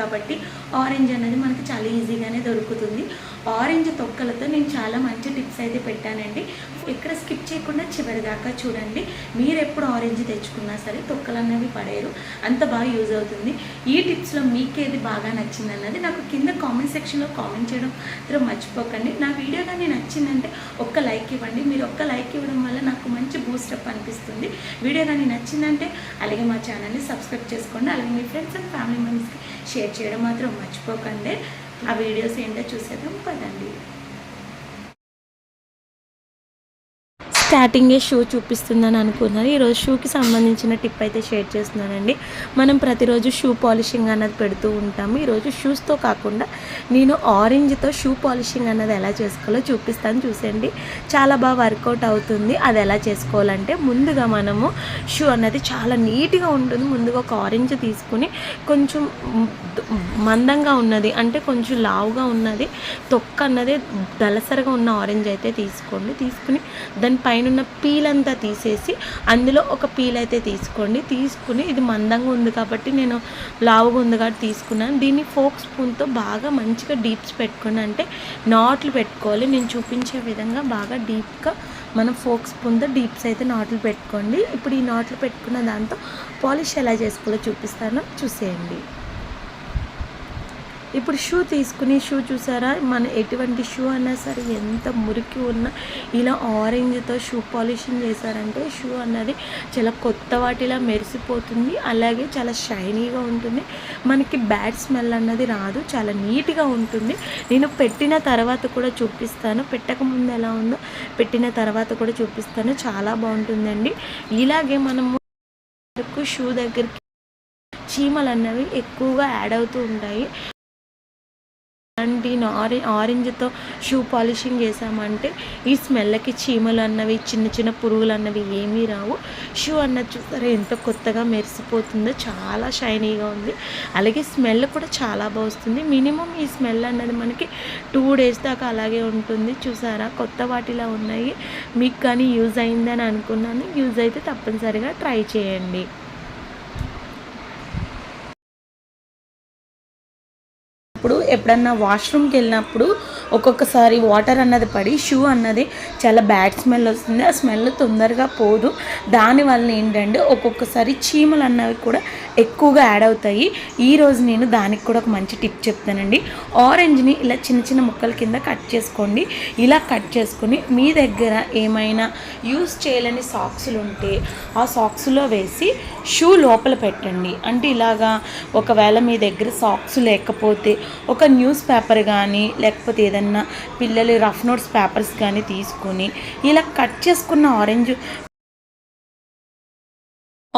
కాబట్టి ఆరెంజ్ అనేది మనకి చాలా ఈజీగానే దొరుకుతుంది. ఆరెంజ్ తొక్కలతో నేను చాలా మంచి టిప్స్ అయితే పెట్టానండి. ఎక్కడ స్కిప్ చేయకుండా చివరి దాకా చూడండి. మీరు ఎప్పుడు ఆరెంజ్ తెచ్చుకున్నా సరే తొక్కలు అన్నవి పడేరు అంత బాగా యూజ్ అవుతుంది. ఈ టిప్స్లో మీకేది బాగా నచ్చింది అన్నది నాకు కింద కామెంట్ సెక్షన్లో కామెంట్ చేయడం మాత్రం మర్చిపోకండి. నా వీడియో కానీ నచ్చిందంటే ఒక్క లైక్ ఇవ్వండి. మీరు ఒక్క లైక్ ఇవ్వడం వల్ల నాకు మంచి బూస్టప్ అనిపిస్తుంది. వీడియో కానీ నచ్చిందంటే అలాగే మా ఛానల్ని సబ్స్క్రైబ్ చేసుకోండి. అలాగే మీ ఫ్రెండ్స్ అండ్ ఫ్యామిలీ షేర్ చేయడం మాత్రం మర్చిపోకండి. ఆ వీడియోస్ ఏంటో చూసేద్దాం పదండి. స్టార్టింగే షూ చూపిస్తుందని అనుకున్నాను ఈరోజు షూకి సంబంధించిన టిప్ అయితే షేర్ చేస్తున్నానండి. మనం ప్రతిరోజు షూ పాలిషింగ్ అన్నది పెడుతూ ఉంటాము. ఈరోజు షూస్తో కాకుండా నేను ఆరెంజ్తో షూ పాలిషింగ్ అన్నది ఎలా చేసుకోవాలో చూపిస్తాను. చూసండి చాలా బాగా వర్కౌట్ అవుతుంది. అది ఎలా చేసుకోవాలంటే ముందుగా మనము షూ అన్నది చాలా నీట్గా ఉంటుంది. ముందుగా ఒక ఆరెంజ్ తీసుకుని కొంచెం మందంగా ఉన్నది అంటే కొంచెం లావుగా ఉన్నది తొక్క అన్నది దలసరగా ఉన్న ఆరెంజ్ అయితే తీసుకోండి. తీసుకుని దాని పైన ఉన్న పీల్ అంతా తీసేసి అందులో ఒక పీల్ అయితే తీసుకోండి. తీసుకుని ఇది మందంగా ఉంది కాబట్టి నేను లావుగా ఉంది కాబట్టి తీసుకున్నాను. దీన్ని ఫోక్ స్పూన్తో బాగా మంచిగా డీప్స్ పెట్టుకుని అంటే నాట్లు పెట్టుకోవాలి. నేను చూపించే విధంగా బాగా డీప్గా మనం ఫోక్ స్పూన్తో డీప్స్ అయితే నాట్లు పెట్టుకోండి. ఇప్పుడు ఈ నాట్లు పెట్టుకున్న దాంతో పాలిష్ ఎలా చేసుకోవాలో చూపిస్తాను. చూసేయండి. ఇప్పుడు షూ తీసుకుని షూ చూసారా? మన ఎటువంటి షూ అన్నా సరే ఎంత మురికి ఉన్నా ఇలా ఆరెంజ్తో షూ పాలిషింగ్ చేశారంటే షూ అన్నది చాలా కొత్త వాటిలా మెరిసిపోతుంది. అలాగే చాలా షైనీగా ఉంటుంది. మనకి బ్యాడ్ స్మెల్ అన్నది రాదు. చాలా నీట్గా ఉంటుంది. నేను పెట్టిన తర్వాత కూడా చూపిస్తాను. పెట్టకముందు ఎలా ఉందో పెట్టిన తర్వాత కూడా చూపిస్తాను. చాలా బాగుంటుందండి. ఇలాగే మనము షూ దగ్గరికి చీమలు అన్నవి ఎక్కువగా యాడ్ అవుతూ ఉంటాయి. అలాంటి ఆరె ఆరెంజ్తో షూ పాలిషింగ్ చేసామంటే ఈ స్మెల్కి చీమలు అన్నవి చిన్న చిన్న పురుగులు అన్నవి ఏమీ రావు. షూ అన్నది చూస్తారా ఎంత కొత్తగా మెరిసిపోతుందో చాలా షైనీగా ఉంది. అలాగే స్మెల్ కూడా చాలా బాగుస్తుంది మినిమం ఈ స్మెల్ అన్నది మనకి టూ డేస్ దాకా అలాగే ఉంటుంది. చూసారా కొత్త వాటిలా ఉన్నాయి. మీకు కానీ యూజ్ అయిందని అనుకున్నాను. యూజ్ అయితే తప్పనిసరిగా ట్రై చేయండి ఇప్పుడు ఎప్పుడన్నా వాష్రూమ్కి వెళ్ళినప్పుడు ఒక్కొక్కసారి వాటర్ అన్నది పడి షూ అన్నది చాలా బ్యాడ్ స్మెల్ వస్తుంది. ఆ స్మెల్ తొందరగా పోదు. దానివల్ల ఏంటంటే ఒక్కొక్కసారి చీమలు అన్నవి కూడా ఎక్కువగా యాడ్ అవుతాయి. ఈరోజు నేను దానికి కూడా ఒక మంచి టిప్ చెప్తానండి. ఆరెంజ్ని ఇలా చిన్న చిన్న ముక్కల కింద కట్ చేసుకోండి. ఇలా కట్ చేసుకొని మీ దగ్గర ఏమైనా యూస్ చేయలేని సాక్సులు ఉంటే ఆ సాక్స్లో వేసి షూ లోపల పెట్టండి. అంటే ఇలాగా ఒకవేళ మీ దగ్గర సాక్స్ లేకపోతే ఒక న్యూస్ పేపర్ కానీ లేకపోతే ఏదన్నా పిల్లలు రఫ్ నోట్స్ పేపర్స్ కానీ తీసుకొని ఇలా కట్ చేసుకున్న ఆరెంజ్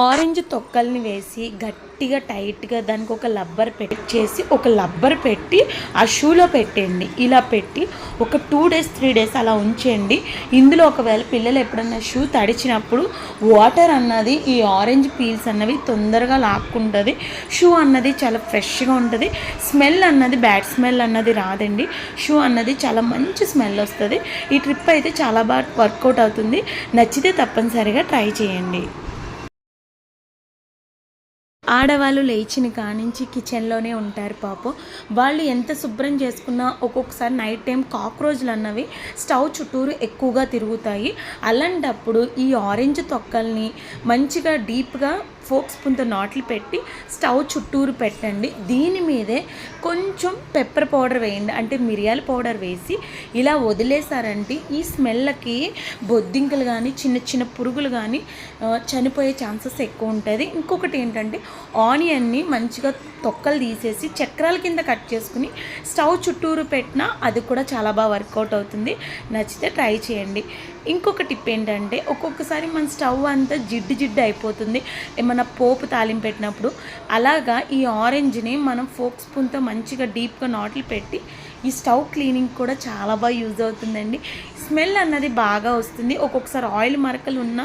ఆరెంజ్ తొక్కల్ని వేసి గట్టిగా టైట్గా దానికి ఒక లబ్బర్ పెట్టి చేసి ఒక లబ్బర్ పెట్టి ఆ షూలో పెట్టండి ఇలా పెట్టి ఒక టూ డేస్ త్రీ డేస్ అలా ఉంచండి ఇందులో ఒకవేళ పిల్లలు ఎప్పుడన్నా షూ తడిచినప్పుడు వాటర్ అన్నది ఈ ఆరెంజ్ పీల్స్ అన్నవి తొందరగా లాక్కుంటుంది. షూ అన్నది చాలా ఫ్రెష్గా ఉంటుంది. స్మెల్ అన్నది బ్యాడ్ స్మెల్ అన్నది రాదండి. షూ అన్నది చాలా మంచి స్మెల్ వస్తుంది. ఈ ట్రిప్ అయితే చాలా బాగా వర్కౌట్ అవుతుంది. నచ్చితే తప్పనిసరిగా ట్రై చేయండి. ఆడవాళ్ళు లేచిన కానించి కిచెన్లోనే ఉంటారు పాపం. వాళ్ళు ఎంత శుభ్రం చేసుకున్నా ఒక్కొక్కసారి నైట్ టైం కాక్రోచ్లు అన్నవి స్టవ్ చుట్టూరు ఎక్కువగా తిరుగుతాయి. అలాంటప్పుడు ఈ ఆరెంజ్ తొక్కల్ని మంచిగా డీప్గా ఫోక్ పుంత నాట్లు పెట్టి స్టవ్ చుట్టూరు పెట్టండి. దీని మీదే కొంచెం పెప్పర్ పౌడర్ వేయండి. అంటే మిరియాల పౌడర్ వేసి ఇలా వదిలేసారంటే ఈ స్మెల్కి బొద్దింకలు కానీ చిన్న చిన్న పురుగులు కానీ చనిపోయే ఛాన్సెస్ ఎక్కువ ఉంటుంది ఇంకొకటి ఏంటంటే ఆనియన్ని మంచిగా తొక్కలు తీసేసి చక్రాల కింద కట్ చేసుకుని స్టవ్ చుట్టూరు పెట్టినా అది కూడా చాలా బాగా వర్కౌట్ అవుతుంది. నచ్చితే ట్రై చేయండి. ఇంకొక టిప్ ఏంటంటే ఒక్కొక్కసారి మన స్టవ్ అంతా జిడ్డు జిడ్డు అయిపోతుంది. ఏమన్నా పోపు తాలింపు పెట్టినప్పుడు అలాగా ఈ ఆరెంజ్ని మనం ఫోక్ స్పూన్తో మంచిగా డీప్గా నాట్లు పెట్టి ఈ స్టవ్ క్లీనింగ్ కూడా చాలా బాగా యూజ్ అవుతుందండి. స్మెల్ అన్నది బాగా వస్తుంది. ఒక్కొక్కసారి ఆయిల్ మరకలు ఉన్నా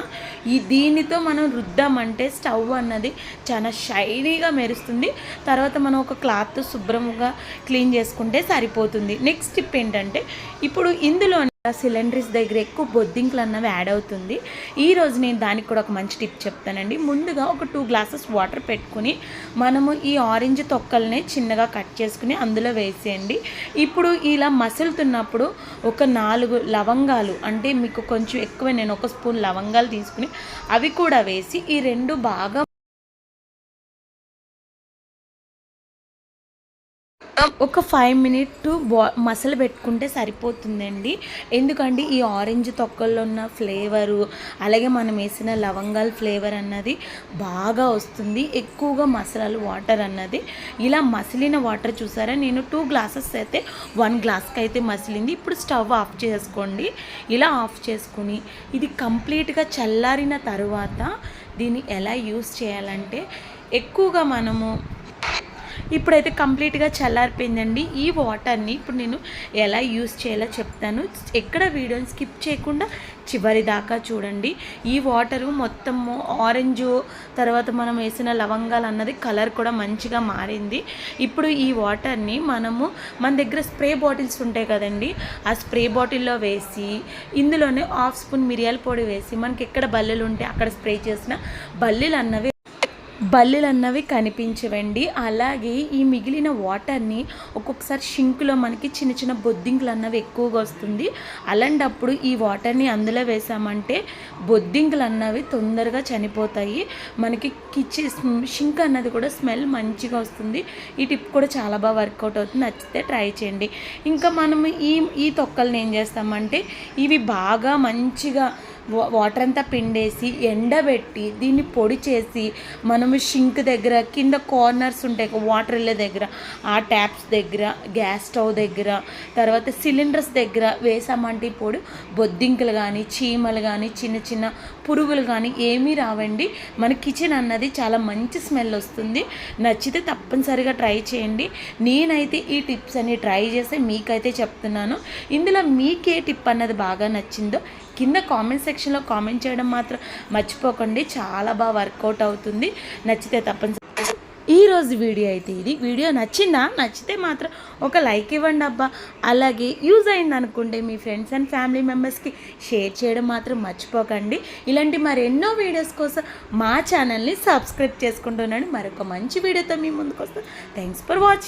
ఈ దీనితో మనం రుద్దామంటే స్టవ్ అన్నది చాలా షైనీగా మెరుస్తుంది. తర్వాత మనం ఒక క్లాత్ శుభ్రంగా క్లీన్ చేసుకుంటే సరిపోతుంది. నెక్స్ట్ టిప్ ఏంటంటే ఇప్పుడు ఇందులో సిలిండర్స్ దగ్గర ఎక్కువ బొద్దింకలు అన్నవి యాడ్ అవుతుంది. ఈ రోజు నేను దానికి కూడా ఒక మంచి టిప్ చెప్తానండి. ముందుగా ఒక టూ గ్లాసెస్ వాటర్ పెట్టుకుని మనము ఈ ఆరెంజ్ తొక్కల్ని చిన్నగా కట్ చేసుకుని అందులో వేసేయండి. ఇప్పుడు ఇలా మసులుతున్నప్పుడు ఒక నాలుగు లవంగాలు అంటే మీకు కొంచెం ఎక్కువ నేను ఒక స్పూన్ లవంగాలు తీసుకుని అవి కూడా వేసి ఈ రెండు బాగా ఒక ఫైవ్ మినిట్ బా మసలు పెట్టుకుంటే సరిపోతుందండి. ఎందుకంటే ఈ ఆరెంజ్ తొక్కల్లో ఉన్న ఫ్లేవరు అలాగే మనం వేసిన లవంగాల ఫ్లేవర్ అన్నది బాగా వస్తుంది. ఎక్కువగా మసలాలు వాటర్ అన్నది. ఇలా మసిలిన వాటర్ చూసారా? నేను టూ గ్లాసెస్ అయితే వన్ గ్లాస్కి అయితే మసిలింది. ఇప్పుడు స్టవ్ ఆఫ్ చేసుకోండి. ఇలా ఆఫ్ చేసుకుని ఇది కంప్లీట్గా చల్లారిన తర్వాత దీన్ని ఎలా యూస్ చేయాలంటే ఎక్కువగా మనము ఇప్పుడైతే కంప్లీట్గా చల్లారిపోయిందండి. ఈ వాటర్ని ఇప్పుడు నేను ఎలా యూస్ చేయాలో చెప్తాను. ఎక్కడ వీడియోని స్కిప్ చేయకుండా చివరి దాకా చూడండి. ఈ వాటరు మొత్తము ఆరెంజ్ తర్వాత మనం వేసిన లవంగాలు అన్నది కలర్ కూడా మంచిగా మారింది. ఇప్పుడు ఈ వాటర్ని మనము మన దగ్గర స్ప్రే బాటిల్స్ ఉంటాయి కదండి. ఆ స్ప్రే బాటిల్లో వేసి ఇందులోనే హాఫ్ స్పూన్ మిరియాల పొడి వేసి మనకి ఎక్కడ బల్లెలు ఉంటే అక్కడ స్ప్రే చేసిన బల్లెలు అన్నవి బల్లులు అన్నవి కనిపించవండి. అలాగే ఈ మిగిలిన వాటర్ని ఒక్కొక్కసారి షింక్లో మనకి చిన్న చిన్న బొద్దింకలు అన్నవి ఎక్కువగా వస్తుంది. అలాంటప్పుడు ఈ వాటర్ని అందులో వేసామంటే బొద్దింకలు అన్నవి తొందరగా చనిపోతాయి. మనకి కిచి షింక్ అన్నది కూడా స్మెల్ మంచిగా వస్తుంది. ఈ టిప్ కూడా చాలా బాగా వర్కౌట్ అవుతుంది. నచ్చితే ట్రై చేయండి. ఇంకా మనం ఈ ఈ తొక్కల్ని ఏం చేస్తామంటే ఇవి బాగా మంచిగా వాటర్ అంతా పిండేసి ఎండబెట్టి దీన్ని పొడి చేసి మనము షింక్ దగ్గర కింద కార్నర్స్ ఉంటాయి వాటర్ వెళ్ళే దగ్గర ఆ ట్యాప్స్ దగ్గర గ్యాస్ స్టవ్ దగ్గర తర్వాత సిలిండర్స్ దగ్గర వేసామంటే ఈ పొడి బొద్దింకలు కానీ చీమలు కానీ చిన్న చిన్న పురుగులు కానీ ఏమీ రావండి. మన కిచెన్ అన్నది చాలా మంచి స్మెల్ వస్తుంది. నచ్చితే తప్పనిసరిగా ట్రై చేయండి. నేనైతే ఈ టిప్స్ అన్ని ట్రై చేసి మీకైతే చెప్తున్నాను. ఇందులో మీకే టిప్ అన్నది బాగా నచ్చిందో కింద కామెంట్ సెక్షన్లో కామెంట్ చేయడం మాత్రం మర్చిపోకండి. చాలా బాగా వర్కౌట్ అవుతుంది. నచ్చితే తప్పనిసరి ఈ రోజు వీడియో అయితే ఇది. వీడియో నచ్చిందా? నచ్చితే మాత్రం ఒక లైక్ ఇవ్వండి అబ్బా. అలాగే యూజ్ అయింది అనుకుంటే మీ ఫ్రెండ్స్ అండ్ ఫ్యామిలీ మెంబర్స్కి షేర్ చేయడం మాత్రం మర్చిపోకండి. ఇలాంటి మరెన్నో వీడియోస్ కోసం మా ఛానల్ని సబ్స్క్రైబ్ చేసుకుంటున్నాను మరొక మంచి వీడియోతో మీ ముందుకు వస్తాను థ్యాంక్స్ ఫర్ వాచింగ్